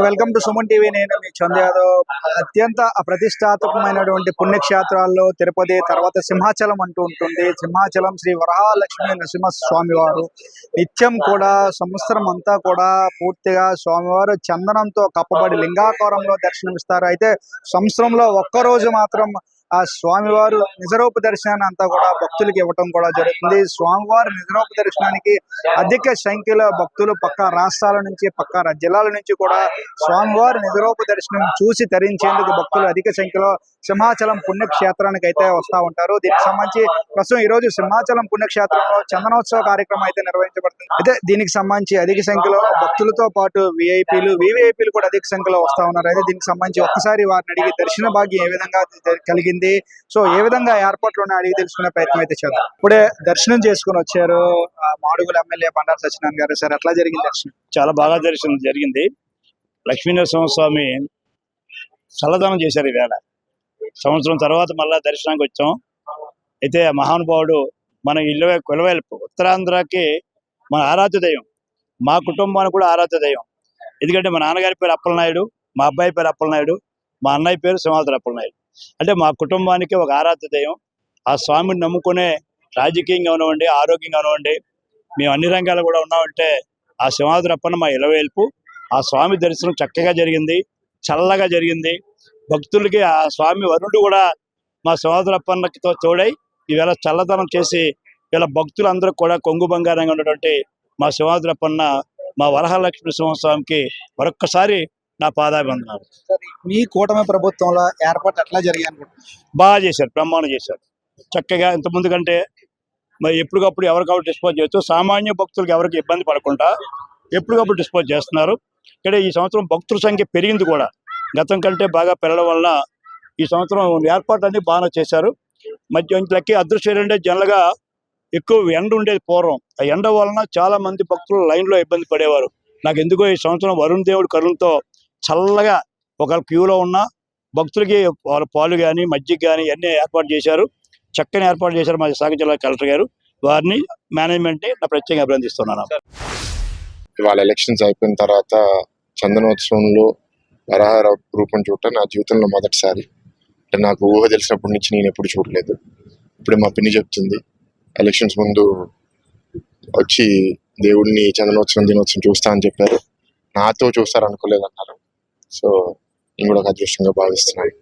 Welcome to Suman TV నేను మీ చంద్ యాదవ్. అత్యంత ప్రతిష్టాత్మకమైనటువంటి పుణ్యక్షేత్రాల్లో తిరుపతి తర్వాత సింహాచలం అంటూ ఉంటుంది. సింహాచలం శ్రీ వరహాలక్ష్మి నరసింహస్వామి వారు. నిత్యం కూడా సంవత్సరం అంతా కూడా పూర్తిగా స్వామివారు చందనంతో కప్పబడి లింగాకారంలో దర్శనమిస్తారు. అయితే సంవత్సరంలో ఒక్క రోజు మాత్రం ఆ స్వామివారు నిజరూప దర్శనాన్ని అంతా కూడా భక్తులకి ఇవ్వటం కూడా జరుగుతుంది. స్వామివారి నిజరూప దర్శనానికి అధిక సంఖ్యలో భక్తులు పక్క రాష్ట్రాల నుంచి పక్క జిల్లాల నుంచి కూడా స్వామివారి నిజరూప దర్శనం చూసి తరించేందుకు భక్తులు అధిక సంఖ్యలో సింహాచలం పుణ్యక్షేత్రానికి అయితే వస్తా ఉంటారు. దీనికి సంబంధించి ప్రస్తుతం ఈ రోజు సింహాచలం పుణ్యక్షేత్రంలో చందనోత్సవ కార్యక్రమం అయితే నిర్వహించబడుతుంది. అయితే దీనికి సంబంధించి అధిక సంఖ్యలో భక్తులతో పాటు విఐపీలు వివిఐపీలు కూడా అధిక సంఖ్యలో వస్తా ఉన్నారు. అయితే దీనికి సంబంధించి ఒక్కసారి వారిని అడిగి దర్శన భాగ్యం ఏ విధంగా కలిగింది? కలిగింది సో ఏ విధంగా ఏర్పాట్లు ఉన్నాయో అడిగి తెలుసుకునే ప్రయత్నం అయితే చేద్దాం. ఇప్పుడే దర్శనం చేసుకుని వచ్చారు ఆ, మాడుగుల ఎమ్మెల్యే బండారు సత్యనారాయణ గారు. సార్ ఎట్లా జరిగింది దర్శనం? చాలా బాగా దర్శనం జరిగింది. లక్ష్మీనరసింహ స్వామి చల్లదనం చేశారు ఈవేళ. సంవత్సరం తర్వాత మళ్ళా దర్శనానికి వచ్చాం. అయితే మహానుభావుడు మన ఇల్లు కొలవేల్పు ఉత్తరాంధ్రకి మన ఆరాధ్య దైవం. మా కుటుంబానికి కూడా ఆరాధ్య దైవం. ఎందుకంటే మా నాన్నగారి పేరు అప్పలనాయుడు మా అబ్బాయి పేరు అప్పలనాయుడు మా అన్నయ్య పేరు సింహాద్రి అప్పలనాయుడు. అంటే మా కుటుంబానికి ఒక ఆరాధ్య దైవం. ఆ స్వామిని నమ్ముకునే రాజకీయంగా ఉన్నవండి ఆరోగ్యంగా ఉన్నవండి మేము అన్ని రంగాలు కూడా ఉన్నామంటే ఆ సింహాద్రప్పన అప్పన్న మా ఇలవేల్పు. ఆ స్వామి దర్శనం చక్కగా జరిగింది చల్లగా జరిగింది. భక్తులకి ఆ స్వామి వరుణుడు కూడా మా సింహాద్రప్పన్నతో తోడై ఈవేళ చల్లదనం చేసి ఇలా భక్తులందరూ కూడా కొంగు బంగారంగా ఉన్నటువంటి మా సింహాద్రి అప్పన్న మా వరహలక్ష్మి సింహస్వామికి మరొక్కసారి నా పాదాభివందనాలు. మీ కూటమి ప్రభుత్వంలో ఏర్పాటు ఎట్లా జరిగాయి అనుకుంటున్నారు? బాగా చేశారు బ్రహ్మాండం చేశారు. చక్కగా ఇంతకుముందు కంటే మరి ఎప్పటికప్పుడు ఎవరికప్పుడు డిస్పోజ్ చేస్తూ సామాన్య భక్తులకు ఎవరికి ఇబ్బంది పడకుండా ఎప్పటికప్పుడు డిస్పోజ్ చేస్తున్నారు. ఇక్కడ ఈ సంవత్సరం భక్తుల సంఖ్య పెరిగింది కూడా. గతం కంటే బాగా పెరగడం వలన ఈ సంవత్సరం ఏర్పాట్లన్నీ బాగా చేశారు. మధ్య లెక్క అదృష్టం ఏంటంటే జనరల్గా ఎక్కువ ఎండ ఉండేది పూర్వం. ఆ ఎండ వలన చాలా మంది భక్తులు లైన్లో ఇబ్బంది పడేవారు. నాకు ఎందుకో ఈ సంవత్సరం వరుణ్ దేవుడి కరుణతో చల్లగా ఒక క్యూలో ఉన్న భక్తులకి వాళ్ళ పాలు కానీ మజ్జిగ కానీ అన్నీ ఏర్పాటు చేశారు. చక్కని ఏర్పాటు చేశారు మా విశాఖ జిల్లా కలెక్టర్ గారు. వారిని మేనేజ్మెంట్ని నా ప్రత్యేకంగా అభినందిస్తున్నాను. ఇవాళ ఎలక్షన్స్ అయిపోయిన తర్వాత చందనోత్సవంలో వరాహ రూపం చూడటం నా జీవితంలో మొదటిసారి. అంటే నాకు ఊహ తెలిసినప్పటి నుంచి నేను ఎప్పుడు చూడలేదు. ఇప్పుడు మా పిన్ని చెప్తుంది ఎలక్షన్స్ ముందు వచ్చి దేవుడిని చందనోత్సవం దినోత్సవం చూస్తా అని చెప్పారు. నాతో చూస్తారు అనుకోలేదు అన్నారు సో నేను కూడా ఒక అదృష్టంగా భావిస్తున్నాను.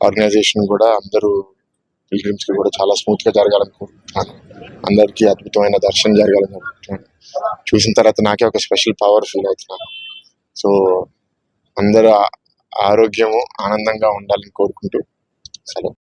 ఆర్గనైజేషన్ కూడా అందరూ pilgrims కి కూడా చాలా స్మూత్గా జరగాలని కోరుకుంటున్నాను అందరికీ అద్భుతమైన దర్శనం జరగాలని కోరుకుంటున్నాను చూసిన తర్వాత నాకే ఒక స్పెషల్ పవర్ ఫీల్ అవుతున్నాను. సో అందరూ ఆరోగ్యము ఆనందంగా ఉండాలని కోరుకుంటూ సెలవు.